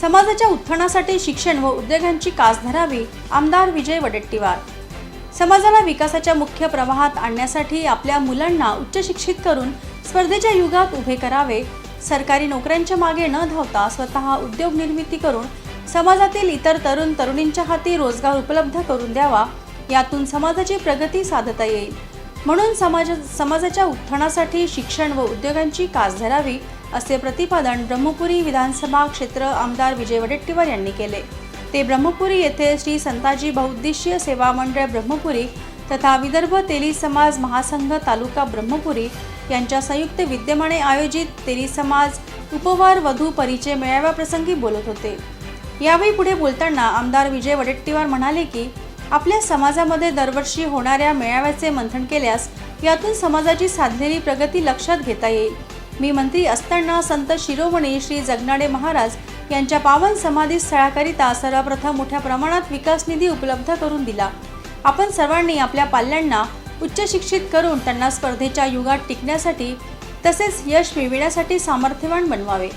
समाजाच्या उत्थानासाठी शिक्षण व उद्योगांची कास धरावी आमदार विजय वडेट्टीवार. समाजाला विकासाच्या मुख्य प्रवाहात आणण्यासाठी आपल्या मुलांना उच्च शिक्षित करून स्पर्धेच्या युगात उभे करावे सरकारी नोकऱ्यांच्या मागे न धावता स्वतः उद्योग निर्मिती करून समाजातील इतर तरुण तरुणींच्या हाती रोजगार उपलब्ध करून द्यावा यातून समाजाची प्रगती साधता येईल. म्हणून समाज समाजाच्या उत्थानासाठी शिक्षण व उद्योगांची कास धरावी असे प्रतिपादन ब्रह्मपुरी विधानसभा क्षेत्र आमदार विजय वडेट्टीवार यांनी केले. ते ब्रह्मपुरी येथे श्री संताजी बहुउद्देशीय सेवा मंडळ ब्रह्मपुरी तथा विदर्भ तेली समाज महासंघ तालुका ब्रह्मपुरी यांच्या संयुक्त विद्यमाने आयोजित तेली समाज उपवार वधू परिचय मेळाव्याप्रसंगी बोलत होते. यावेळी पुढे बोलताना आमदार विजय वडेट्टीवार म्हणाले की आपल्या समाजामध्ये दरवर्षी होणाऱ्या मेळाव्याचे मंथन केल्यास यातून समाजाची साधलेली प्रगती लक्षात घेता येईल. मी मंत्री असताना संत शिरोमणी श्री जगनाडे महाराज यांच्या पावन समाधी स्थळाकरिता सर्वप्रथम मोठ्या प्रमाणात विकास निधी उपलब्ध करून दिला. आपण सर्वांनी आपल्या पाल्यांना उच्च शिक्षित करून त्यांना स्पर्धेच्या युगात टिकण्यासाठी तसेच यश मिळविण्यासाठी सामर्थ्यवान बनवावे.